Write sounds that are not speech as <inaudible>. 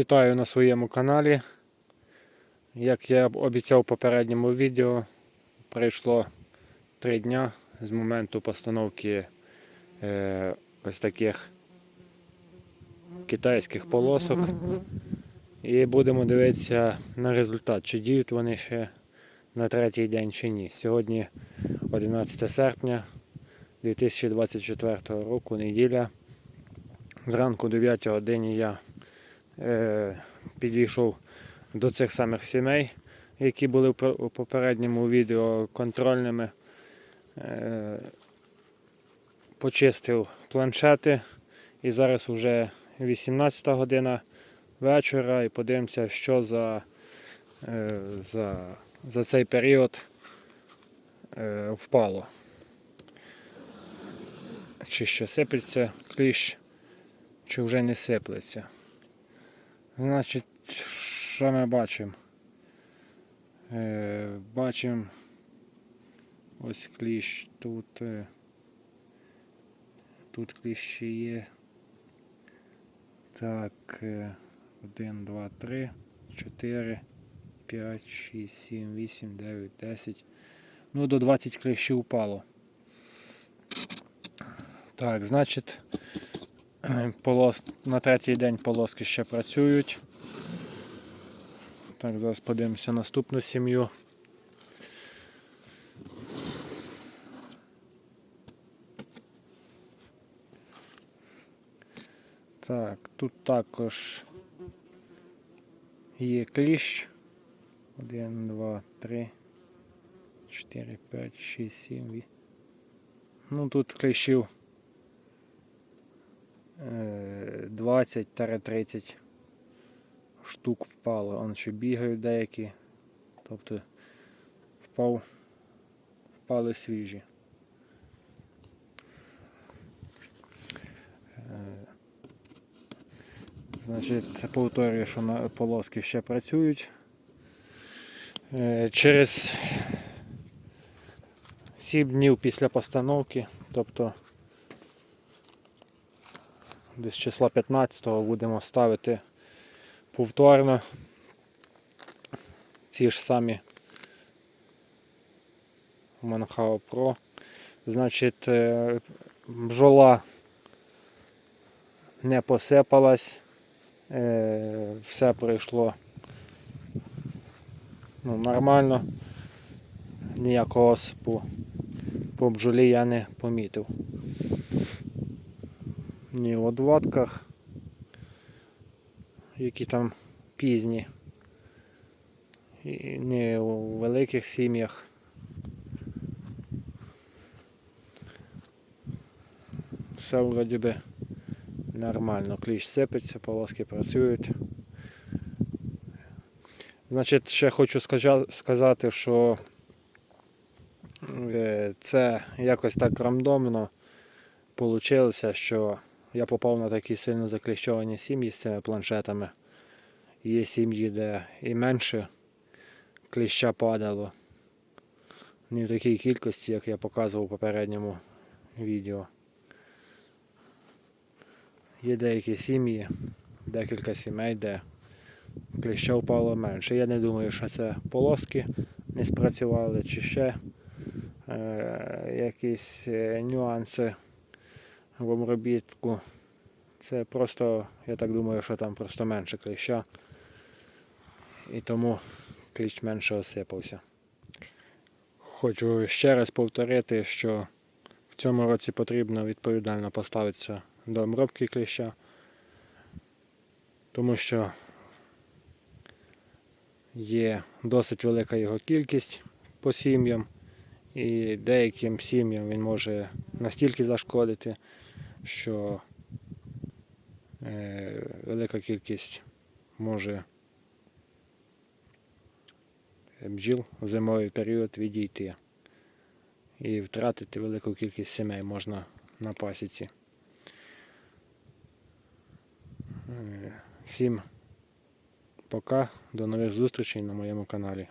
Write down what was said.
Вітаю на своєму каналі. Як я обіцяв в попередньому відео, пройшло 3 дня з моменту постановки е, ось таких китайських полосок. І будемо дивитися на результат, чи діють вони ще на третій день чи ні. Сьогодні 11 серпня 2024 року, неділя. Зранку 9 годині я підійшов до цих самих сімей, які були у попередньому відео контрольними. Е, почистив планшети і зараз вже 18 година вечора і подивимося, що за, е, за, за цей період е, впало. Чи ще сипеться кліщ, чи вже не сиплеться. Значить, що ми бачимо? Е, бачимо ось кліщ тут. Е, тут кліщі є. Так, е, 1, 2, 3, 4, 5, 6, 7, 8, 9, 10. Ну, до 20 кліщів упало. Так, значить, <clears throat> полос... на третій день полоски ще працюють. Так, зараз подивимося наступну сім'ю. Так, тут також є кліщ. 1, 2, 3, 4, 5, 6, 7, 8. Ну тут кліщів 20-30 штук впало. Он ще бігають деякі. Тобто впав, впали свіжі. Е, Значить, повторюю, що на полоски ще працюють. Е, Через 7 днів після постановки, тобто десь числа 15-го будемо ставити повторно ці ж самі Manhao Pro. Значить, е, бджола не посипалась, е, все пройшло ну, нормально, ніякого осипу по бджолі я не помітив. Ні в одводках, які там пізні, і ні у великих сім'ях. Все вроді би нормально. Кліщ сипеться, полоски працюють. Значить, ще хочу сказати, що е, це якось так рандомно вийшло, що я попав на такі сильно закліщовані сім'ї з цими планшетами. Є сім'ї, де і менше кліща падало. Не в такій кількості, як я показував у попередньому відео. Є деякі сім'ї, декілька сімей, де кліща впало менше. Я не думаю, що це полоски не спрацювали чи ще е, якісь е, нюанси в обробітку. Це просто, я так думаю, що там просто менше кліща. І тому кліщ менше осипався. Хочу ще раз повторити, що в цьому році потрібно відповідально поставитися до обробки кліща, тому що є досить велика його кількість по сім'ям, і деяким сім'ям він може настільки зашкодити, що е, велика кількість може бджіл в зимовий період відійти. І втратити велику кількість сімей можна на пасіці. Е, Всім пока, до нових зустрічей на моєму каналі.